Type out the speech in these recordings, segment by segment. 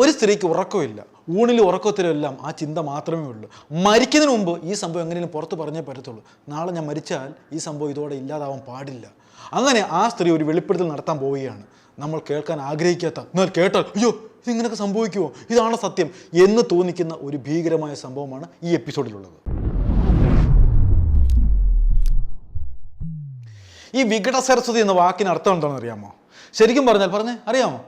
ഒരു സ്ത്രീക്ക് ഉറക്കമില്ല. ഊണിലും ഉറക്കത്തിലും എല്ലാം ആ ചിന്ത മാത്രമേ ഉള്ളൂ. മരിക്കുന്നതിന് മുമ്പ് ഈ സംഭവം എങ്ങനെയും പുറത്ത് പറഞ്ഞേ പറ്റത്തുള്ളൂ. നാളെ ഞാൻ മരിച്ചാൽ ഈ സംഭവം ഇതോടെ ഇല്ലാതാവാൻ പാടില്ല. അങ്ങനെ ആ സ്ത്രീ ഒരു വെളിപ്പെടുത്തൽ നടത്താൻ പോവുകയാണ്. നമ്മൾ കേൾക്കാൻ ആഗ്രഹിക്കാത്ത എന്നാൽ കേട്ടാൽ അയ്യോ ഇതിങ്ങനെയൊക്കെ സംഭവിക്കുമോ ഇതാണ് സത്യം? എന്ന് തോന്നിക്കുന്ന ഒരു ഭീകരമായ സംഭവമാണ് ഈ എപ്പിസോഡിലുള്ളത്. ഈ വികട സരസ്വതി എന്ന വാക്കിന് അർത്ഥം എന്താണെന്ന് അറിയാമോ? ശരിക്കും പറഞ്ഞാൽ പറഞ്ഞേ അറിയാമോ?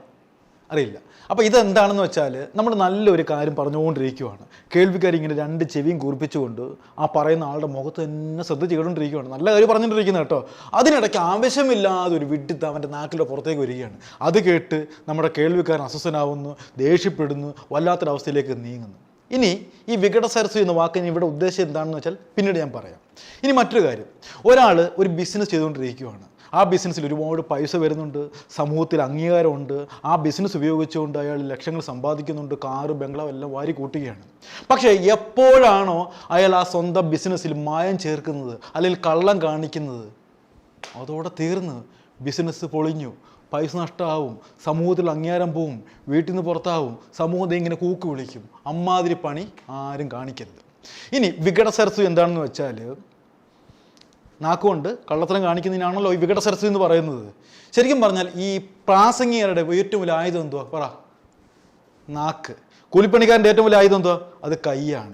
അറിയില്ല. അപ്പോൾ ഇതെന്താണെന്ന് വെച്ചാൽ നമ്മൾ നല്ലൊരു കാര്യം പറഞ്ഞുകൊണ്ടിരിക്കുകയാണ് കേൾവിക്കാർ ഇങ്ങനെ രണ്ട് ചെവിയും കൂർപ്പിച്ചുകൊണ്ട് ആ പറയുന്ന ആളുടെ മുഖത്ത് തന്നെ ശ്രദ്ധ ചെയ്തുകൊണ്ടിരിക്കുകയാണ് നല്ല കാര്യം പറഞ്ഞുകൊണ്ടിരിക്കുന്നത് കേട്ടോ. അതിനിടയ്ക്ക് ആവശ്യമില്ലാതെ ഒരു വിഡിത്ത് അവന്റെ നാക്കിലെ പുറത്തേക്ക് വരികയാണ്. അത് കേട്ട് നമ്മുടെ കേൾവിക്കാരൻ അസ്വസ്ഥനാവുന്നു ദേഷ്യപ്പെടുന്നു വല്ലാത്തൊരവസ്ഥയിലേക്ക് നീങ്ങുന്നു. ഇനി ഈ വികട സരസ് എന്ന വാക്കിന് ഇവിടെ ഉദ്ദേശം എന്താണെന്ന് വെച്ചാൽ പിന്നീട് ഞാൻ പറയാം. ഇനി മറ്റൊരു കാര്യം. ഒരാൾ ഒരു ബിസിനസ് ചെയ്തുകൊണ്ടിരിക്കുകയാണ് ആ ബിസിനസ്സിൽ ഒരുപാട് പൈസ വരുന്നുണ്ട് സമൂഹത്തിൽ അംഗീകാരമുണ്ട്. ആ ബിസിനസ് ഉപയോഗിച്ചുകൊണ്ട് അയാൾ ലക്ഷങ്ങൾ സമ്പാദിക്കുന്നുണ്ട് കാറ് ബംഗ്ലാവ് എല്ലാം വാരി കൂട്ടുകയാണ്. പക്ഷേ എപ്പോഴാണോ അയാൾ ആ സ്വന്തം ബിസിനസ്സിൽ മായം ചേർക്കുന്നത് അല്ലെങ്കിൽ കള്ളം കാണിക്കുന്നത്? അതോടെ തീർന്ന്. ബിസിനസ് പൊളിഞ്ഞു. പൈസ നഷ്ടമാവും സമൂഹത്തിൽ അംഗീകാരം പോവും. വീട്ടിൽ നിന്ന് പുറത്താവും. സമൂഹത്തെ ഇങ്ങനെ കൂക്ക് വിളിക്കും. അമ്മാതിരി പണി ആരും കാണിക്കരുത്. ഇനി വികട സരസ്വതി എന്താണെന്ന് വെച്ചാൽ നാക്കുകൊണ്ട് കള്ളത്തരം കാണിക്കുന്നതിനാണല്ലോ ഈ വികട സരസ്വതി എന്ന് പറയുന്നത്. ശരിക്കും പറഞ്ഞാൽ ഈ പ്രാസംഗികരുടെ ഏറ്റവും വലിയ ആയുധം എന്തുവാ? പറ. നാക്ക്. കൂലിപ്പണിക്കാരന്റെ ഏറ്റവും വലിയ ആയുധം എന്തുവാ? അത് കൈയാണ്.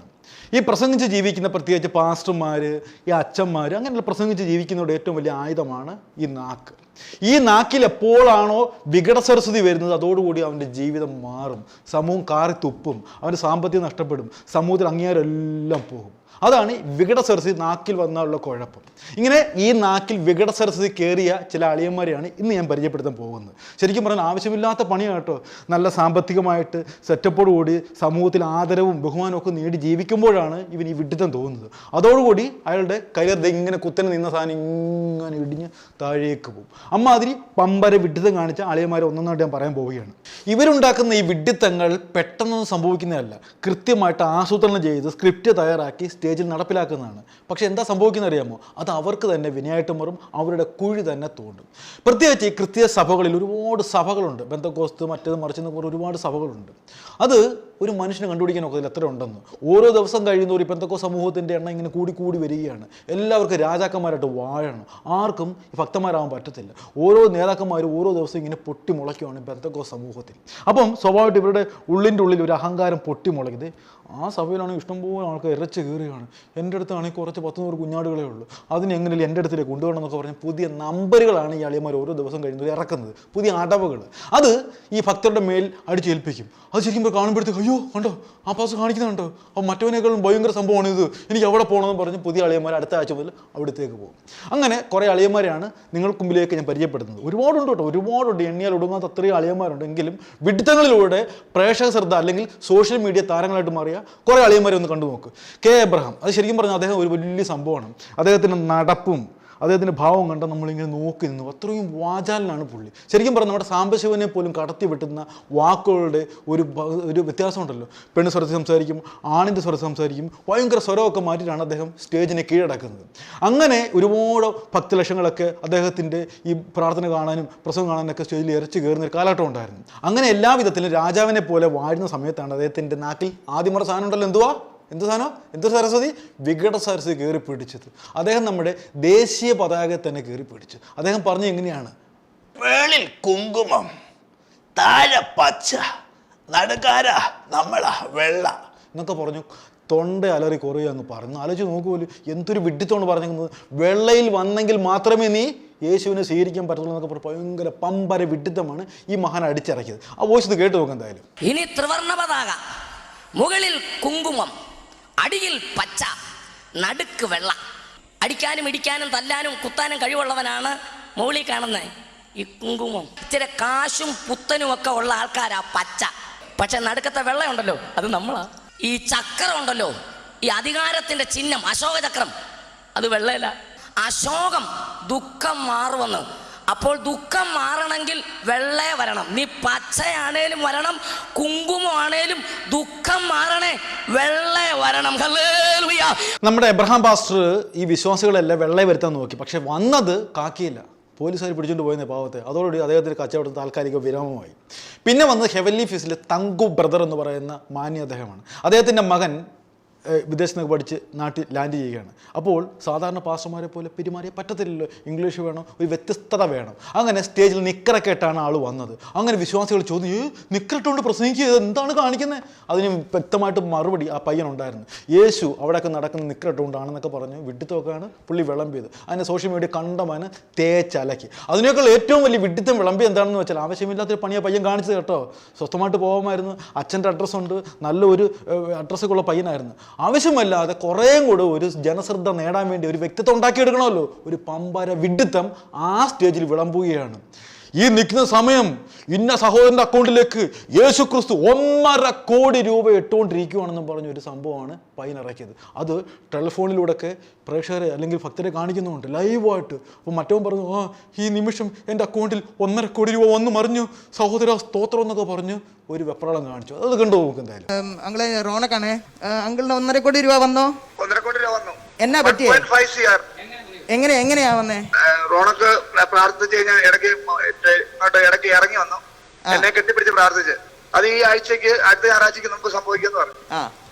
ഈ പ്രസംഗിച്ച് ജീവിക്കുന്ന പ്രത്യേകിച്ച് പാസ്റ്റർമാർ ഈ അച്ഛന്മാർ അങ്ങനെയുള്ള പ്രസംഗിച്ച് ജീവിക്കുന്നവരുടെ ഏറ്റവും വലിയ ആയുധമാണ് ഈ നാക്ക്. ഈ നാക്കിൽ എപ്പോഴാണോ വികട സരസ്വതി വരുന്നത്? അതോടുകൂടി അവന്റെ ജീവിതം മാറും. സമൂഹം കാറി തുപ്പും. അവന്റെ സാമ്പത്തികം നഷ്ടപ്പെടും. സമൂഹത്തിൽ എല്ലാം പോകും. അതാണ് വികട സരസ്വതി നാക്കിൽ വന്നുള്ള കുഴപ്പം. ഇങ്ങനെ ഈ നാക്കിൽ വികട സരസ്വതി കയറിയ ചില അളിയന്മാരെയാണ് ഇന്ന് ഞാൻ പരിചയപ്പെടുത്താൻ പോകുന്നത്. ശരിക്കും പറഞ്ഞാൽ ആവശ്യമില്ലാത്ത പണിയാണ് നല്ല സാമ്പത്തികമായിട്ട് സെറ്റപ്പോട് കൂടി സമൂഹത്തിൽ ആദരവും ബഹുമാനവും ഒക്കെ നേടി ജീവിക്കുമ്പോഴാണ് ഇവൻ ഈ വിഡിത്തം തോന്നുന്നത്. അതോടുകൂടി അയാളുടെ കരിയർ ഇങ്ങനെ കുത്തനെ നിന്ന സാധനം ഇങ്ങനെ ഇടിഞ്ഞ് താഴേക്ക് പോകും. അമ്മാതിരി പമ്പര വിഡിത്തം കാണിച്ച അളിയന്മാരെ ഒന്നൊന്നായിട്ട് ഞാൻ പറയാൻ പോവുകയാണ്. ഇവരുണ്ടാക്കുന്ന ഈ വിഡിത്തങ്ങൾ പെട്ടെന്നൊന്നും സംഭവിക്കുന്നതല്ല. കൃത്യമായിട്ട് ആസൂത്രണം ചെയ്ത് സ്ക്രിപ്റ്റ് തയ്യാറാക്കി സ്റ്റേജിൽ നടപ്പിലാക്കുന്നതാണ്. പക്ഷേ എന്താ സംഭവിക്കുന്നത് അറിയാമോ അത് അവർക്ക് തന്നെ വിനയായിട്ട് മറും അവരുടെ കുഴി തന്നെ തോണ്ടും. പ്രത്യേകിച്ച് ഈ കൃത്യ സഭകളിൽ ഒരുപാട് സഭകളുണ്ട്. ബന്ധക്കോസ്ത് മറ്റേത് മറിച്ചെന്ന് പറഞ്ഞ ഒരുപാട് സഭകളുണ്ട്. അത് ഒരു മനുഷ്യനെ കണ്ടുപിടിക്കാൻ ഒക്കെ എത്ര ഉണ്ടെന്ന്. ഓരോ ദിവസം കഴിയുന്നവർ ഇപ്പം പെന്തക്കോ സമൂഹത്തിന്റെ എണ്ണം ഇങ്ങനെ കൂടി കൂടി വരികയാണ്. എല്ലാവർക്കും രാജാക്കന്മാരായിട്ട് വാഴണം. ആർക്കും ഭക്തന്മാരാകാൻ പറ്റത്തില്ല. ഓരോ നേതാക്കന്മാരും ഓരോ ദിവസവും ഇങ്ങനെ പൊട്ടി മുളയ്ക്കുവാണ് പെന്തക്കോ സമൂഹത്തിൽ. അപ്പം സ്വാഭാവികമായിട്ട് ഇവരുടെ ഉള്ളിന്റെ ഉള്ളിൽ ഒരു അഹങ്കാരം പൊട്ടി മുളയ്ക്കുന്നത് ആ സഭയിലാണെങ്കിൽ ഇഷ്ടംപോലെ ആൾക്ക് ഇറച്ചു കയറുകയാണ്. എന്റെ അടുത്താണെങ്കിൽ കുറച്ച് പത്ത് നൂറ് കുഞ്ഞാടുകളേ ഉള്ളൂ. അതിന് എങ്ങനെയല്ലേ എന്റെ അടുത്തേക്ക് കൊണ്ടുവരണം എന്നൊക്കെ പറഞ്ഞ് പുതിയ നമ്പറുകളാണ് ഈ അളിയന്മാർ ഓരോ ദിവസം കഴിയുന്നത് ഇറക്കുന്നത്. പുതിയ അടവുകൾ. അത് ഈ ഭക്തരുടെ മേൽ അടിച്ചേൽപ്പിക്കും. അത് ശരിക്കും കാണുമ്പോഴത്തേക്ക് അയ്യോ കണ്ടോ? ആ പാസ് കാണിക്കുന്നുണ്ടോ അപ്പോൾ മറ്റവനേക്കാളും ഭയങ്കര സംഭവമാണ് ഇത്. എനിക്ക് അവിടെ പോകണമെന്ന് പറഞ്ഞ് പുതിയ അളിയന്മാർ അടുത്ത ആഴ്ച മുതൽ അവിടത്തേക്ക് പോകും. അങ്ങനെ കുറേ അളിയന്മാരെയാണ് നിങ്ങൾക്ക് മുമ്പിലേക്ക് ഞാൻ പരിചയപ്പെടുന്നത് ഒരുപാടുണ്ട് കേട്ടോ ഒരുപാടുണ്ട്. എണ്ണിയാൽ ഒടുങ്ങാത്ത അത്രയും അളിയന്മാരുണ്ട്. എങ്കിലും വിഡിത്തങ്ങളിലൂടെ പ്രേക്ഷക ശ്രദ്ധ അല്ലെങ്കിൽ സോഷ്യൽ മീഡിയ താരങ്ങളായിട്ട് മാറിയ കുറേ അളിയന്മാരെ ഒന്ന് കണ്ടു നോക്ക് കെ. എബ്രഹാം അത് ശരിക്കും പറഞ്ഞാൽ അദ്ദേഹം ഒരു വലിയ സംഭവമാണ്. അദ്ദേഹത്തിന്റെ നടപ്പും അദ്ദേഹത്തിന്റെ ഭാവം കണ്ട നമ്മളിങ്ങനെ നോക്കി നിന്നു. അത്രയും വാചാലനാണ് പുള്ളി. ശരിക്കും പറഞ്ഞാൽ നമ്മുടെ സാംബശിവനെ പോലും കടത്തി വെട്ടുന്ന വാക്കുകളുടെ ഒരു ഒരു വ്യത്യാസമുണ്ടല്ലോ. പെണ്ണ് സ്വരത്തിൽ സംസാരിക്കും ആണിന്റെ സ്വരത്തിൽ സംസാരിക്കും ഭയങ്കര സ്വരമൊക്കെ മാറ്റിയിട്ടാണ് അദ്ദേഹം സ്റ്റേജിനെ കീഴടക്കുന്നത്. അങ്ങനെ ഒരുപാട് ഭക്തലക്ഷങ്ങളൊക്കെ അദ്ദേഹത്തിന്റെ ഈ പ്രാർത്ഥന കാണാനും പ്രസവം കാണാനൊക്കെ സ്റ്റേജിൽ ഇറച്ചു കയറുന്ന ഒരു കാലഘട്ടം ഉണ്ടായിരുന്നു. അങ്ങനെ എല്ലാ വിധത്തിലും രാജാവിനെ പോലെ വാഴുന്ന സമയത്താണ് അദ്ദേഹത്തിന്റെ നാക്കിൽ ആദ്യമുറ സാധനം ഉണ്ടല്ലോ. എന്തുവാ? എന്ത് സാധനം? എന്ത് സരസ്വതി? വികട സരസ്വതി കയറി പിടിച്ചത്. അദ്ദേഹം നമ്മുടെ ദേശീയ പതാകയെ തന്നെ കയറി പിടിച്ചു. അദ്ദേഹം പറഞ്ഞു എങ്ങനെയാണ്? വേളിൽ കുങ്കുമം താഴെ പച്ച നടുക്കാര നമ്മള വെള്ള. എന്നൊക്കെ പറഞ്ഞു തൊണ്ട അലറി കുറയുക എന്ന് പറഞ്ഞു. ആലോചിച്ച് നോക്കുമല്ലോ എന്തൊരു വിഡ്ഢിത്തോണ്ട് പറഞ്ഞിരുന്നത് വെള്ളയിൽ വന്നെങ്കിൽ മാത്രമേ നീ യേശുവിനെ സ്വീകരിക്കാൻ പറ്റുള്ളൂ എന്നൊക്കെ പറഞ്ഞു. ഭയങ്കര പമ്പര വിഡ്ഢിത്തമാണ് ഈ മഹാൻ അടിച്ചിറക്കിയത്. ആ വോയിസ് ഇത് കേട്ട് നോക്കാം എന്തായാലും. ഇനി ത്രിവർണ പതാക മുകളിൽ കുങ്കുമം അടിയിൽ പച്ച നടുക്ക് വെള്ള. അടിക്കാനും ഇടിക്കാനും തല്ലാനും കുത്താനും കഴിവുള്ളവനാണ് മുകളിൽ കാണുന്നത് ഈ കുങ്കുമം. ഇച്ചിരി കാശും പുത്തനും ഒക്കെ ഉള്ള ആൾക്കാരാ പച്ച. പക്ഷെ നടുക്കത്തെ വെള്ളയുണ്ടല്ലോ അത് നമ്മളാ. ഈ ചക്രം ഉണ്ടല്ലോ ഈ അധികാരത്തിന്റെ ചിഹ്നം അശോക ചക്രം അത് വെള്ളയല്ല. അശോകം ദുഃഖം മാറുമെന്ന് അപ്പോൾ ദുഃഖം മാറണമെങ്കിൽ വെള്ളയെ വരണം. നീ പച്ചയാണേലും വരണം കുങ്കുമമാണേലും ദുഃഖം മാറണേ വെള്ളയെ വരണം. നമ്മുടെ എബ്രഹാം പാസ്റ്റർ ഈ വിശ്വാസികളെല്ലാം വെള്ളയെ വരുത്താൻ നോക്കി. പക്ഷെ വന്നത് കാക്കിയില്ല. പോലീസുകാർ പിടിച്ചുകൊണ്ട് പോയെന്ന പാവത്തെ. അതോടുകൂടി അദ്ദേഹത്തിന് കച്ചവടം താൽക്കാലിക വിരാമമായി. പിന്നെ വന്നത് ഹെവൻലി ഫീസിലെ തങ്കു ബ്രദർ എന്ന് പറയുന്ന മാന്യ അദ്ദേഹമാണ്. അദ്ദേഹത്തിന്റെ മകൻ വിദേശത്ത് നിന്ന് പഠിച്ച് നാട്ടിൽ ലാൻഡ് ചെയ്യുകയാണ്. അപ്പോൾ സാധാരണ പാസ്റ്റർമാരെ പോലെ പെരുമാറിയ പറ്റത്തില്ലല്ലോ. ഇംഗ്ലീഷ് വേണം? ഒരു വ്യത്യസ്തത വേണം. അങ്ങനെ സ്റ്റേജിൽ നിക്കറൊക്കെ ഇട്ടാണ് ആൾ വന്നത്. അങ്ങനെ വിശ്വാസികൾ ചോദിച്ചു നിക്കറിട്ടുകൊണ്ട് പ്രസംഗിക്കുക എന്താണ് കാണിക്കുന്നത് അതിന് വ്യക്തമായിട്ട് മറുപടി ആ പയ്യനുണ്ടായിരുന്നു യേശു അവിടെയൊക്കെ നടക്കുന്ന നിക്കറിട്ടുകൊണ്ടാണെന്നൊക്കെ പറഞ്ഞു വിഡിത്തമൊക്കെയാണ് പുള്ളി വിളമ്പിയത്. അതിനെ സോഷ്യൽ മീഡിയ കണ്ടമാന് തേച്ചലക്കി. അതിനേക്കാൾ ഏറ്റവും വലിയ വിഡിത്തം വിളമ്പി എന്താണെന്ന് വെച്ചാൽ ആവശ്യമില്ലാത്തൊരു പണിയെ പയ്യൻ കാണിച്ചത് കേട്ടോ. സ്വസ്ഥമായിട്ട് പോകാമായിരുന്നു. അച്ഛന്റെ അഡ്രസ്സുണ്ട് നല്ലൊരു അഡ്രസ്സൊക്കെ ഉള്ള പയ്യനായിരുന്നു. ആവശ്യമല്ലാതെ കുറേയും കൂടെ ഒരു ജനശ്രദ്ധ നേടാൻ വേണ്ടി ഒരു വ്യക്തിത്വം ഉണ്ടാക്കിയെടുക്കണമല്ലോ. ഒരു പമ്പര വിഡിത്തം ആ സ്റ്റേജിൽ വിളമ്പുകയാണ്. ഈ നിൽക്കുന്ന സമയം ഇന്ന സഹോദരന്റെ അക്കൗണ്ടിലേക്ക് യേശു ക്രിസ്തു ഒന്നര കോടി രൂപ ഇട്ടുകൊണ്ടിരിക്കുകയാണെന്നും പറഞ്ഞ ഒരു സംഭവമാണ് പൈനിറക്കിയത് അത് ടെലിഫോണിലൂടെയൊക്കെ പ്രേക്ഷകരെ അല്ലെങ്കിൽ ഭക്തരെ കാണിക്കുന്നുണ്ട് ലൈവായിട്ട്. അപ്പോൾ മറ്റവൻ പറഞ്ഞു ആ ഈ നിമിഷം എന്റെ അക്കൗണ്ടിൽ ഒന്നര കോടി രൂപ വന്നു മറിഞ്ഞു. സഹോദര സ്തോത്രം എന്നൊക്കെ പറഞ്ഞ് ഒരു വെപ്രാളം കാണിച്ചു. അത് കണ്ടു നോക്കും എന്തായാലും. ഉം, അങ്കിളെ റോണക്കാണേ. അങ്കിളിന് ഒന്നര കോടി രൂപ വന്നോ? ഒന്നര കോടി രൂപ വന്നു. എന്നാ പറ്റിയേ? ഫൈവ് സി ആർ എങ്ങനെ എങ്ങനെയാ വന്നേ? റോണക്ക് പ്രാർത്ഥിച്ചു കഴിഞ്ഞാൽ ഇടയ്ക്ക് ഇങ്ങോട്ട് ഇടയ്ക്ക് ഇറങ്ങി വന്നു. എന്നെ കെട്ടിപ്പിടിച്ച് പ്രാർത്ഥിച്ച്. അത് ഈ ആഴ്ചക്ക് അടുത്ത ഞായറാഴ്ചക്ക് നമുക്ക് സംഭവിക്കുന്നു പറഞ്ഞു.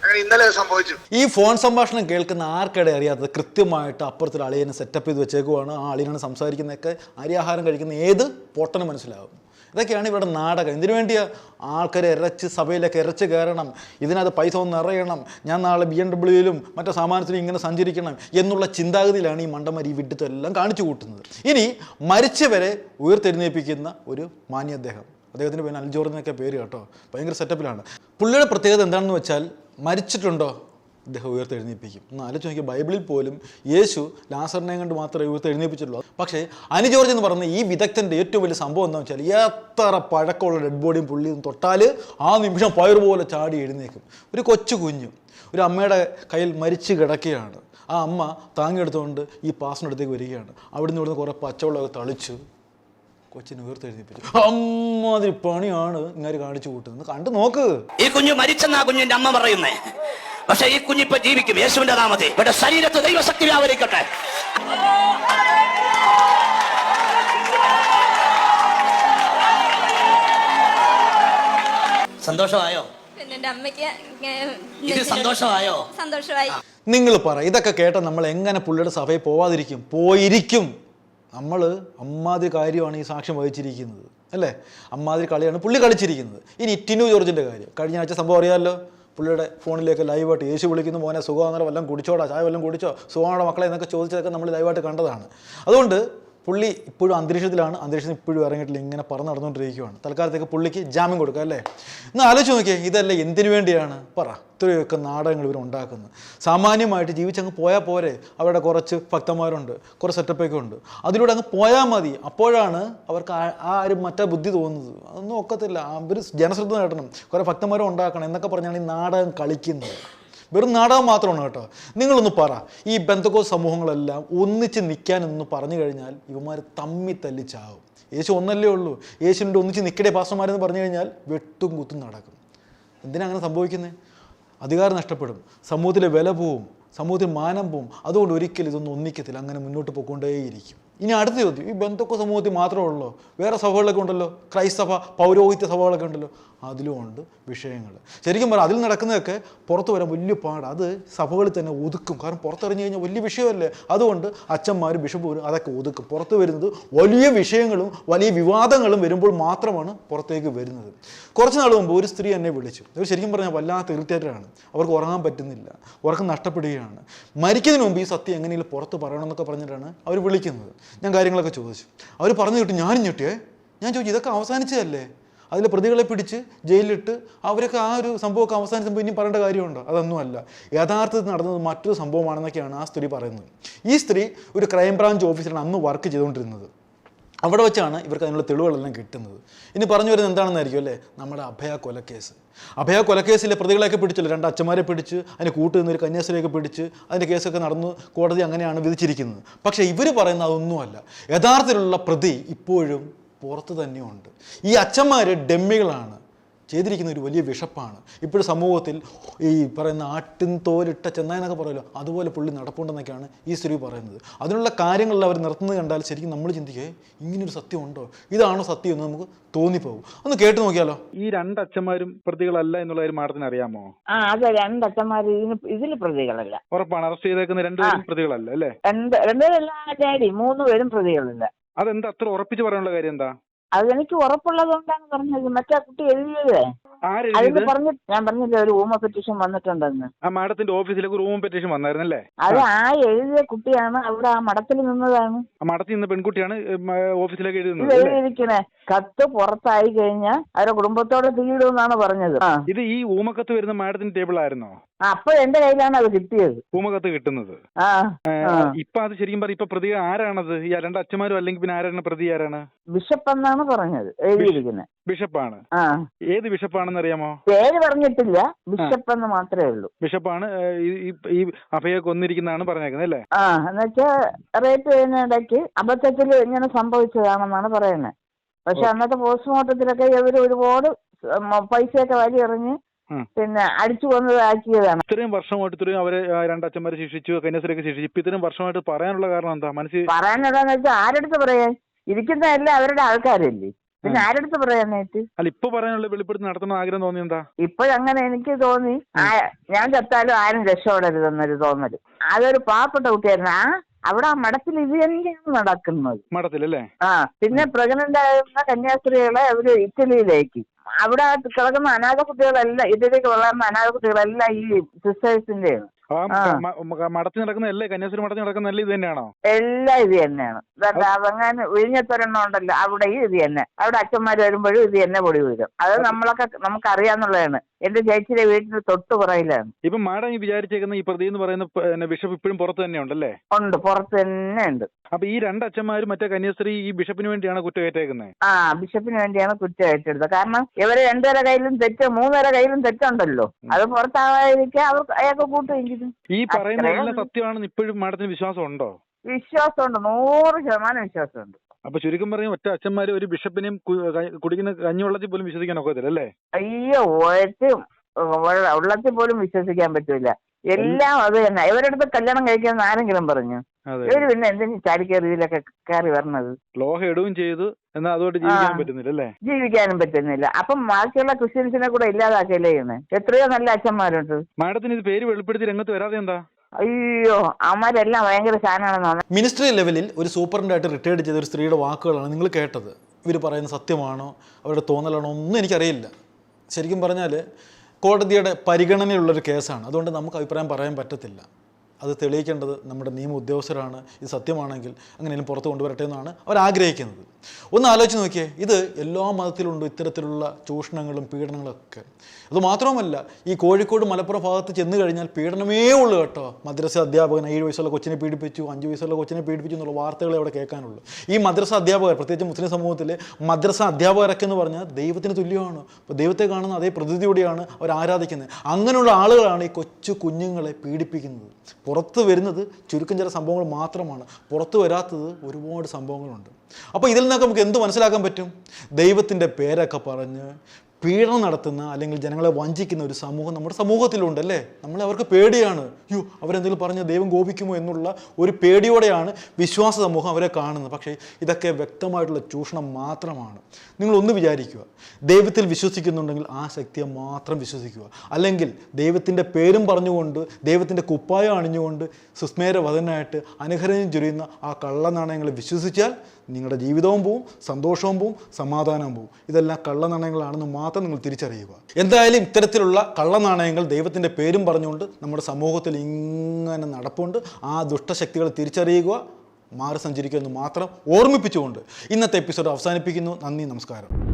അങ്ങനെ ഇന്നലെ സംഭവിച്ചു. ഈ ഫോൺ സംഭാഷണം കേൾക്കുന്ന ആർക്കിടെ അറിയാത്തത്? കൃത്യമായിട്ട് അപ്പുറത്തൊരു അളിയനെ സെറ്റപ്പ് ചെയ്ത് വെച്ചേക്കുവാണ്. ആ അളിയനാണ് സംസാരിക്കുന്നതൊക്കെ അരിയാഹാരം കഴിക്കുന്ന ഏത് പൊട്ടനും മനസ്സിലാവും. ഇതൊക്കെയാണ് ഇവിടെ നാടകം. ഇതിനു വേണ്ടിയാ ആൾക്കാരെ ഇറച്ച് സഭയിലൊക്കെ ഇറച്ച് കയറണം. ഇതിനകത്ത് പൈസ ഒന്ന് നിറയണം. ഞാൻ നാളെ ബി എം ഡബ്ല്യൂയിലും മറ്റു സാമാനത്തിലും ഇങ്ങനെ സഞ്ചരിക്കണം എന്നുള്ള ചിന്താഗതിയിലാണ് ഈ മണ്ടന്മാർ ഈ വിഡിത്തം കാണിച്ചു കൂട്ടുന്നത്. ഇനി മരിച്ചവരെ ഉയർത്തെഴുന്നേൽപ്പിക്കുന്ന ഒരു മാന്യ അദ്ദേഹം. അദ്ദേഹത്തിന്റെ പേര് അൽജോർ എന്നൊക്കെ പേര് കേട്ടോ. ഭയങ്കര സെറ്റപ്പിലാണ് പുള്ളിയുടെ പ്രത്യേകത എന്താണെന്ന് വെച്ചാൽ മരിച്ചിട്ടുണ്ടോ? ഇദ്ദേഹം ഉയർത്തെഴുന്നേപ്പിക്കും ഒന്ന് ആലോചിച്ച് ബൈബിളിൽ പോലും യേശു ലാസറിനെ കൊണ്ട് മാത്രമേ ഉയർത്തെഴുന്നേപ്പിച്ചിട്ടുള്ളൂ പക്ഷേ അനി ജോർജ് എന്ന് പറഞ്ഞ ഈ വിദഗ്ധന്റെ ഏറ്റവും വലിയ സംഭവം എന്താണെന്ന് വെച്ചാൽ എത്ര പഴക്കമുള്ള ഡെഡ് ബോഡിയും പുള്ളിയും തൊട്ടാൽ ആ നിമിഷം പയർ പോലെ ചാടി എഴുന്നേക്കും ഒരു കൊച്ചു കുഞ്ഞു ഒരു അമ്മയുടെ കയ്യിൽ മരിച്ചു കിടക്കുകയാണ്. ആ അമ്മ താങ്ങിയെടുത്തുകൊണ്ട് ഈ പാസിനടുത്തേക്ക് വരികയാണ്. അവിടുന്ന് ഇവിടുന്ന് കുറേ പച്ചവെള്ളമൊക്കെ തളിച്ചു കൊച്ചിനെ ഉയർത്തെഴുന്നേൽപ്പിച്ചു. അമ്മാതിരി പണിയാണ് ഇങ്ങനെ കാണിച്ചു കൂട്ടുന്നത്. കണ്ടു നോക്ക്. ഈ കുഞ്ഞു മരിച്ചെന്നാ കുഞ്ഞിന്റെ അമ്മ പറയുന്നേ. പക്ഷെ ഈ കുഞ്ഞിപ്പ ജീവിക്കും യേശുവിന്റെ നാമത്തെ ഇവിടെ ശരീരത്ത് ദൈവശക്തി വ്യാപരിക്കട്ടെ. സന്തോഷമായോ? അമ്മയ്ക്ക് ഇത് സന്തോഷമായോ? സന്തോഷമായി. നിങ്ങൾ പറ ഇതൊക്കെ കേട്ട നമ്മൾ എങ്ങനെ പുള്ളിയുടെ സഭയിൽ പോവാതിരിക്കും? പോയിരിക്കും. നമ്മൾ അമ്മാതിരി കാര്യമാണ് ഈ സാക്ഷ്യം വഹിച്ചിരിക്കുന്നത്. അല്ലേ? അമ്മാതിരി കളിയാണ് പുള്ളി കളിച്ചിരിക്കുന്നത്. ഇനി ടിനു ജോർജിന്റെ കാര്യം. കഴിഞ്ഞ ആഴ്ച സംഭവം അറിയാമല്ലോ. പുള്ളിയുടെ ഫോണിലേക്ക് ലൈവായിട്ട് യേശു വിളിക്കുന്നു മോനെ സുഖമാണെന്നോ വല്ലതും കുടിച്ചോടാ? ചായ വല്ലതും കുടിച്ചോ? സുഖമാണോ മക്കളെ? എന്നൊക്കെ ചോദിച്ചതൊക്കെ നമ്മൾ ലൈവായിട്ട് കണ്ടതാണ്. അതുകൊണ്ട് പുള്ളി ഇപ്പോഴും അന്തരീക്ഷത്തിലാണ്. അന്തരീക്ഷത്തിൽ ഇപ്പോഴും ഇറങ്ങിയിട്ടില്ല. ഇങ്ങനെ പറന്ന് നടന്നുകൊണ്ടിരിക്കുകയാണ്. തൽക്കാലത്തേക്ക് പുള്ളിക്ക് ജാമ്യം കൊടുക്കുക അല്ലേ? എന്നാൽ ആലോചിച്ച് നോക്കിയേ ഇതല്ലേ എന്തിനു വേണ്ടിയാണ്? പറ. ഇത്രയൊക്കെ നാടകങ്ങൾ ഇവർ ഉണ്ടാക്കുന്നത്. സാമാന്യമായിട്ട് ജീവിച്ചങ്ങ് പോയാൽ പോരെ. അവരുടെ കുറച്ച് ഭക്തന്മാരുണ്ട്. കുറച്ച് സെറ്റപ്പൊക്കെ ഉണ്ട്. അതിലൂടെ അങ്ങ് പോയാൽ മതി. അപ്പോഴാണ് അവർക്ക് ആ- ഒരു മറ്റേ ബുദ്ധി തോന്നുന്നത്. അതൊന്നും ഒക്കത്തില്ല. അവർ ജനശ്രദ്ധ നേടണം. കുറേ ഭക്തന്മാരും ഉണ്ടാക്കണം എന്നൊക്കെ പറഞ്ഞാണ് ഈ നാടകം കളിക്കുന്നത്. വെറും നാടകം മാത്രമാണ് കേട്ടോ. നിങ്ങളൊന്ന് പറ. ഈ ബന്ധക്കോ സമൂഹങ്ങളെല്ലാം ഒന്നിച്ച് നിൽക്കാനെന്ന് പറഞ്ഞു കഴിഞ്ഞാൽ ഇവന്മാർ തമ്മി തല്ലിച്ചാവും. യേശു ഒന്നല്ലേ ഉള്ളൂ. യേശുവിന്റെ ഒന്നിച്ച് നിൽക്കടേ പാസ്റ്റർമാരെന്ന് പറഞ്ഞു കഴിഞ്ഞാൽ വെട്ടും കുത്തും നടക്കും. എന്തിനാ അങ്ങനെ സംഭവിക്കുന്നത് അധികാരം നഷ്ടപ്പെടും. സമൂഹത്തിലെ വില പോവും. സമൂഹത്തിൽ മാനം പോവും. അതുകൊണ്ട് ഒരിക്കലും ഇതൊന്നും ഒന്നിക്കത്തില്ല. അങ്ങനെ മുന്നോട്ട് പോയിക്കൊണ്ടേയിരിക്കും. ഇനി അടുത്ത ചോദ്യം. ഈ ബന്ധുക്ക സമൂഹത്തിൽ മാത്രമേ ഉള്ളൂ? വേറെ സഭകളൊക്കെ ഉണ്ടല്ലോ? ക്രൈസ്തവ പൗരോഹിത്യ സഭകളൊക്കെ ഉണ്ടല്ലോ? അതിലും ഉണ്ട് വിഷയങ്ങൾ. ശരിക്കും പറഞ്ഞാൽ അതിൽ നടക്കുന്നതൊക്കെ പുറത്ത് വരാൻ വലിയ പാട്. അത് സഭകളിൽ തന്നെ ഒതുക്കും. കാരണം പുറത്തിറങ്ങി കഴിഞ്ഞാൽ വലിയ വിഷയമല്ലേ? അതുകൊണ്ട് അച്ഛന്മാരും ബിഷപ്പൂരും അതൊക്കെ ഒതുക്കും. പുറത്ത് വരുന്നത് വലിയ വിഷയങ്ങളും വലിയ വിവാദങ്ങളും വരുമ്പോൾ മാത്രമാണ് പുറത്തേക്ക് വരുന്നത്. കുറച്ച് നാൾ മുമ്പ് ഒരു സ്ത്രീ എന്നെ വിളിച്ചു. അവർ ശരിക്കും പറഞ്ഞാൽ വല്ലാത്ത ഇറിറ്റേറ്റഡാണ്. അവർക്ക് ഉറങ്ങാൻ പറ്റുന്നില്ല. ഉറക്കം നഷ്ടപ്പെടുകയാണ്. മരിക്കുന്നതിന് മുമ്പ് ഈ സത്യം എങ്ങനെയെങ്കിലും പുറത്ത് പറയണമെന്നൊക്കെ പറഞ്ഞിട്ടാണ് അവർ വിളിക്കുന്നത്. ഞാൻ കാര്യങ്ങളൊക്കെ ചോദിച്ചു. അവർ പറഞ്ഞു കിട്ടും ഞാനും ഞെട്ടിയേ. ഞാൻ ചോദിച്ചു ഇതൊക്കെ അവസാനിച്ചതല്ലേ? അതിലെ പ്രതികളെ പിടിച്ച് ജയിലിലിട്ട് അവരൊക്കെ ആ ഒരു സംഭവമൊക്കെ അവസാനിച്ചപ്പോൾ ഇനി പറയേണ്ട കാര്യമുണ്ടോ? അതൊന്നുമല്ല യഥാർത്ഥത്തിൽ നടന്നത് മറ്റൊരു സംഭവമാണെന്നൊക്കെയാണ് ആ സ്ത്രീ പറയുന്നത്. ഈ സ്ത്രീ ഒരു ക്രൈംബ്രാഞ്ച് ഓഫീസറാണ് അന്ന് വർക്ക് ചെയ്തുകൊണ്ടിരുന്നത്. അവിടെ വെച്ചാണ് ഇവർക്ക് അതിനുള്ള തെളിവുകളെല്ലാം കിട്ടുന്നത്. ഇനി പറഞ്ഞു വരുന്നത് എന്താണെന്നായിരിക്കും അല്ലേ? നമ്മുടെ അഭയ കൊലക്കേസ്. അഭയ കൊലക്കേസിലെ പ്രതികളെയൊക്കെ പിടിച്ചല്ലോ? രണ്ട് അച്ഛന്മാരെ പിടിച്ച് അതിന് കൂട്ട് നിന്നൊരു കന്യാസ്ത്രീയൊക്കെ പിടിച്ച് അതിന്റെ കേസൊക്കെ നടന്നു കോടതി അങ്ങനെയാണ് വിധിച്ചിരിക്കുന്നത്. പക്ഷേ ഇവർ പറയുന്നത് അതൊന്നുമല്ല. യഥാർത്ഥത്തിലുള്ള പ്രതി ഇപ്പോഴും പുറത്ത് തന്നെയുണ്ട്. ഈ അച്ഛന്മാർ ഡെമ്മികളാണ്. ചെയ്തിരിക്കുന്ന ഒരു വലിയ വിഷപ്പാണ് ഇപ്പോഴും സമൂഹത്തിൽ ഈ പറയുന്ന ആട്ടിൻ തോലിട്ട ചെന്നായെന്നൊക്കെ പറയുമല്ലോ അതുപോലെ പുള്ളി നടപ്പുണ്ടെന്നൊക്കെയാണ് ഈ സ്ത്രീ പറയുന്നത്. അതിനുള്ള കാര്യങ്ങളിൽ അവർ നിർത്തുന്നത് കണ്ടാൽ ശരിക്കും നമ്മൾ ചിന്തിക്കേ ഇങ്ങനൊരു സത്യം ഉണ്ടോ ഇതാണോ സത്യം? എന്ന് നമുക്ക് തോന്നിപ്പോകും. ഒന്ന് കേട്ടു നോക്കിയാലോ? ഈ രണ്ട് അച്ഛന്മാരും പ്രതികളല്ല എന്നുള്ള ഒരു മാഡത്തിന് അറിയാമോ? ആ അത് രണ്ടച്ഛന്മാർ ഇതിന് ഇതിൽ പ്രതികളല്ല. ഉറപ്പാണ്. അറസ്റ്റ് ചെയ്തേക്കുന്ന രണ്ടുപേരും പ്രതികളല്ല അല്ലേ? രണ്ട് രണ്ടുപേരല്ല ഡാഡി മൂന്ന് പേരും പ്രതികളല്ല. അതെന്താ അത്ര ഉറപ്പിച്ച് പറയാനുള്ള കാര്യം എന്താ? അതെനിക്ക് ഉറപ്പുള്ളത് കൊണ്ടാണ് പറഞ്ഞത്. മറ്റേ കുട്ടി എഴുതിയത്. അതിന് പറഞ്ഞു ഞാൻ പറഞ്ഞില്ല ഒരു ഊമ പെറ്റീഷൻ വന്നിട്ടുണ്ടെന്ന്. ആ മാഡത്തിന്റെ ഓഫീസിലേക്ക് റൂം പെറ്റീഷൻ വന്നായിരുന്നല്ലേ? അത് ആ. എഴുതിയ കുട്ടിയാണ് അവിടെ ആ മഠത്തിൽ നിന്നതാണ്. ആ മടത്തി നിന്ന് പെൺകുട്ടിയാണ് ഉം, ആ, ഓഫീസിലേക്ക് ഇത് എഴുതുന്നത് അല്ലേ? എഴുതിയിരിക്കണേ കത്ത് പുറത്തായി കഴിഞ്ഞാൽ അവരുടെ കുടുംബത്തോടെ തീയിടുമെന്നാണ് പറഞ്ഞത്. ആ ഇത് ഈ ഊമക്കത്ത് വരുന്ന മാഡത്തിന്റെ ടേബിൾ ആയിരുന്നോ? അപ്പൊ എന്റെ കയ്യിലാണ് അത് കിട്ടിയത്. ഊമക്കത്ത് കിട്ടുന്നത്. ആ ഏ, ആ. ഇപ്പൊ അത് ശരിക്കും പറ ഇപ്പൊ പ്രതി ആരാണത്? ഈ രണ്ട് അച്ഛന്മാരും അല്ലെങ്കിൽ പിന്നെ ആരാണ് പ്രതി ആരാണ്? ബിഷപ്പ് എന്നാണ് പറഞ്ഞത് എഴുതിയിരിക്കുന്നത് ബിഷപ്പാണ്. ആ. ഏത് ബിഷപ്പാണെന്ന് അറിയാമോ പേര് പറഞ്ഞിട്ടില്ല. ബിഷപ്പ് എന്ന് മാത്രമേ ഉള്ളൂ. ബിഷപ്പാണ് ഈ- അഭയെ കൊന്നിരിക്കുന്നതാണ് പറഞ്ഞേക്കുന്നത് അല്ലേ? ആ എന്നുവെച്ചാ റേറ്റ് ചെയ്യുന്നിടയ്ക്ക് അബദ്ധത്തിൽ ഇങ്ങനെ സംഭവിച്ചതാണെന്നാണ് പറയുന്നത്. പക്ഷെ അന്നത്തെ പോസ്റ്റ്മോർട്ടത്തിലൊക്കെ ഇവർ ഒരുപാട് പൈസയൊക്കെ വലി എറിഞ്ഞ് പിന്നെ അടിച്ചു കൊന്നതാക്കിയതാണ്. ഇത്രയും വർഷമായിട്ട് ഇത്രയും അവരെ രണ്ടച്ഛന്മാരെ ശിക്ഷിച്ചു കന്യാസ്ത്രീയൊക്കെ ശിക്ഷിച്ചു. ഇപ്പൊ ഇത്രയും വർഷമായിട്ട് പറയാനുള്ള കാരണം എന്താ? മനസ്സിൽ പറയാനുള്ളതെന്ന് വെച്ചാൽ ആരെടുത്ത് പറയാൻ? ഇരിക്കുന്നതല്ല അവരുടെ ആൾക്കാരല്ലേ? പിന്നെ ആരെടുത്ത് പറയാനായിട്ട് അല്ല ഇപ്പൊ പറയാനുള്ള വെളിപ്പെടുത്തി നടത്തണം ആഗ്രഹം തോന്നി എന്താ ഇപ്പോഴങ്ങനെ എനിക്ക് തോന്നി. ആ- ഞാൻ ചത്താലും ആരും രക്ഷപ്പെടരുതെന്നൊരു തോന്നൽ. അതൊരു പാവപ്പെട്ട കുട്ടിയായിരുന്നു. ആ അവിടെ ആ മഠത്തിൽ ഇത് തന്നെയാണ് നടക്കുന്നത്. മഠത്തിലല്ലേ? ആ പിന്നെ പ്രഗ്നന്റ് ആയിരുന്ന കന്യാസ്ത്രീകളെ അവർ ഇറ്റലിയിലേക്ക്. അവിടെ കിടക്കുന്ന അനാഥ കുട്ടികളെല്ലാം ഇറ്റലിക്ക് വളർന്ന അനാഥ കുട്ടികളെല്ലാം ഈ സിസ്റ്റേഴ്സിന്റെയാണ്. ആ ആ. മ- മ- മഠത്തിൽ നടക്കുന്ന അല്ലേ കന്യാസ്ത്രീ മഠത്തിൽ നടക്കുന്ന അല്ലേ ഇത് തന്നെയാണോ? എല്ലാം ഇത് തന്നെയാണ്. അതങ്ങനെ വിഴിഞ്ഞത്തൊരെണ്ണം ഉണ്ടല്ലോ അവിടെയും ഇത് തന്നെ. അവിടെ അച്ഛന്മാർ വരുമ്പോഴും ഇത് തന്നെ പൊടി വീഴും. അത് നമ്മളൊക്കെ നമുക്ക് അറിയാന്നുള്ളതാണ് എന്റെ ചേച്ചിയുടെ വീട്ടിന് തൊട്ട് പുറയിലാണ്. ഇപ്പൊ മാഡം ഈ വിചാരിച്ചേക്കുന്ന ഈ പ്രതി എന്ന് പറയുന്ന ബിഷപ്പ് ഇപ്പോഴും പുറത്ത് തന്നെ ഉണ്ടല്ലേ? ഉണ്ട് പുറത്ത് തന്നെ ഉണ്ട്. അപ്പൊ ഈ രണ്ട് അച്ഛന്മാരും മറ്റേ കന്യാസ്ത്രീ ഈ ബിഷപ്പിന് വേണ്ടിയാണ് കുറ്റമേറ്റേക്കുന്നത് ആ ബിഷപ്പിന് വേണ്ടിയാണ് കുറ്റം ഏറ്റെടുത്തത്. കാരണം ഇവർ രണ്ടുപേരെ കയ്യിലും തെറ്റ് മൂന്നുപേരെ കയ്യിലും തെറ്റുണ്ടല്ലോ. അത് പുറത്താവാതിരിക്കാൻ അവർക്ക് അയാൾക്ക് കൂട്ടുകയും ഈ പറയുന്ന എല്ലാം സത്യമാണെന്ന് ഇപ്പോഴും മാഡത്തിന് വിശ്വാസം ഉണ്ടോ വിശ്വാസമുണ്ട്. നൂറ് ശതമാനം വിശ്വാസമുണ്ട്. അപ്പൊ ചുരുക്കം പറയും ഒറ്റ അച്ഛന്മാര് ഒരു ബിഷപ്പിനെയും കുടിക്കുന്ന കഞ്ഞിവെള്ളത്തിൽ പോലും വിശ്വസിക്കാൻ ഒക്കത്തില്ല അല്ലേ? അയ്യോ ഒറ്റും ഉള്ളത്തിൽ പോലും വിശ്വസിക്കാൻ പറ്റൂല. എല്ലാം അത് തന്നെ. ഇവരുടെ അടുത്ത് കല്യാണം കഴിക്കാൻ ആരെങ്കിലും പറഞ്ഞു? ഇവർ പിന്നെ എന്തിനു ചാടിക്കയറിയിലൊക്കെ കയറി വരണത്? ലോഹ ഇടുകയും ചെയ്തു. എന്നാൽ അതുകൊണ്ട് ജീവിക്കാൻ ആ. പറ്റുന്നില്ല അല്ലേ ജീവിക്കാനും പറ്റുന്നില്ല. അപ്പം ബാക്കിയുള്ള ക്രിസ്ത്യൻസിനെ കൂടെ ഇല്ലാതാക്കല്ലേ ചെയ്യുന്നത് എത്രയോ നല്ല അച്ഛന്മാരുണ്ട്. മാഡത്തിന് ഇത് പേര് വെളിപ്പെടുത്തി രംഗത്ത് വരാതെ എന്താ? അയ്യോ അവന്മാരെല്ലാം ഭയങ്കര സാധനമാണെന്ന് മിനിസ്ട്രി ലെവലിൽ ഒരു സൂപ്രണ്ടായിട്ട് റിട്ടയർഡ് ചെയ്ത ഒരു സ്ത്രീയുടെ വാക്കുകളാണ് നിങ്ങൾ കേട്ടത്. ഇവർ പറയുന്ന സത്യമാണോ? അവരുടെ തോന്നലാണോ? ഒന്നും എനിക്കറിയില്ല. ശരിക്കും പറഞ്ഞാൽ കോടതിയുടെ പരിഗണനയിലുള്ളൊരു കേസാണ്. അതുകൊണ്ട് നമുക്ക് അഭിപ്രായം പറയാൻ പറ്റത്തില്ല. അത് തെളിയിക്കേണ്ടത് നമ്മുടെ നിയമ ഉദ്യോഗസ്ഥരാണ്. ഇത് സത്യമാണെങ്കിൽ അങ്ങനെയും പുറത്ത് കൊണ്ടുവരട്ടെ എന്നാണ് അവർ ആഗ്രഹിക്കുന്നത്. ഒന്ന് ആലോചിച്ച് നോക്കിയേ ഇത് എല്ലാ മതത്തിലുണ്ടോ ഇത്തരത്തിലുള്ള ചൂഷണങ്ങളും പീഡനങ്ങളൊക്കെ അതുമാത്രവുമല്ല ഈ കോഴിക്കോട് മലപ്പുറം ഭാഗത്ത് ചെന്ന് കഴിഞ്ഞാൽ പീഡനമേ ഉള്ളൂ കേട്ടോ. മദ്രസ അധ്യാപകൻ ഏഴ് വയസ്സുള്ള കൊച്ചിനെ പീഡിപ്പിച്ചു അഞ്ച് വയസ്സുള്ള കൊച്ചിനെ പീഡിപ്പിച്ചു എന്നുള്ള വാർത്തകളെ അവിടെ കേൾക്കാനുള്ളൂ. ഈ മദ്രസ അധ്യാപകർ പ്രത്യേകിച്ച് മുസ്ലിം സമൂഹത്തിൽ മദ്രസ അധ്യാപകരൊക്കെ എന്ന് പറഞ്ഞാൽ ദൈവത്തിന് തുല്യമാണ്. അപ്പോൾ ദൈവത്തെ കാണുന്ന അതേ പ്രതിനിധിയോടെയാണ് അവർ ആരാധിക്കുന്നത്. അങ്ങനെയുള്ള ആളുകളാണ് ഈ കൊച്ചു കുഞ്ഞുങ്ങളെ പീഡിപ്പിക്കുന്നത്. പുറത്ത് വരുന്നത് ചുരുക്കം ചില സംഭവങ്ങൾ മാത്രമാണ്. പുറത്ത് വരാത്തത് ഒരുപാട് സംഭവങ്ങളുണ്ട്. അപ്പോൾ ഇതിൽ നിന്നൊക്കെ നമുക്ക് എന്ത് മനസ്സിലാക്കാൻ പറ്റും? ദൈവത്തിന്റെ പേരൊക്കെ പറഞ്ഞ് പീഡനം നടത്തുന്ന അല്ലെങ്കിൽ ജനങ്ങളെ വഞ്ചിക്കുന്ന ഒരു സമൂഹം നമ്മുടെ സമൂഹത്തിലുണ്ട് അല്ലേ നമ്മൾ അവർക്ക് പേടിയാണ്. യോ അവരെന്തെങ്കിലും പറഞ്ഞ് ദൈവം കോപിക്കുമോ എന്നുള്ള ഒരു പേടിയോടെയാണ് വിശ്വാസ സമൂഹം അവരെ കാണുന്നത്. പക്ഷേ ഇതൊക്കെ വ്യക്തമായിട്ടുള്ള ചൂഷണം മാത്രമാണ്. നിങ്ങളൊന്ന് വിചാരിക്കുക. ദൈവത്തിൽ വിശ്വസിക്കുന്നുണ്ടെങ്കിൽ ആ ശക്തിയെ മാത്രം വിശ്വസിക്കുക. അല്ലെങ്കിൽ ദൈവത്തിന്റെ പേരും പറഞ്ഞുകൊണ്ട് ദൈവത്തിന്റെ കുപ്പായം അണിഞ്ഞുകൊണ്ട് സുസ്മേരവധനായിട്ട് അനുഗ്രഹം ചൊരിയുന്ന ആ കള്ളനാണയങ്ങളെ വിശ്വസിച്ചാൽ നിങ്ങളുടെ ജീവിതവും പോവും സന്തോഷവും പോവും സമാധാനവും പോവും. ഇതെല്ലാം കള്ളനാണയങ്ങളാണെന്ന് മാത്രം നിങ്ങൾ തിരിച്ചറിയുക. എന്തായാലും ഇത്തരത്തിലുള്ള കള്ളനാണയങ്ങൾ ദൈവത്തിന്റെ പേരും പറഞ്ഞുകൊണ്ട് നമ്മുടെ സമൂഹത്തിൽ ഇങ്ങനെ നടപ്പുണ്ട്. ആ ദുഷ്ടശക്തികളെ തിരിച്ചറിയുക മാറി സഞ്ചരിക്കുക എന്ന് മാത്രം ഓർമ്മിപ്പിച്ചുകൊണ്ട് ഇന്നത്തെ എപ്പിസോഡ് അവസാനിപ്പിക്കുന്നു. നന്ദി നമസ്കാരം.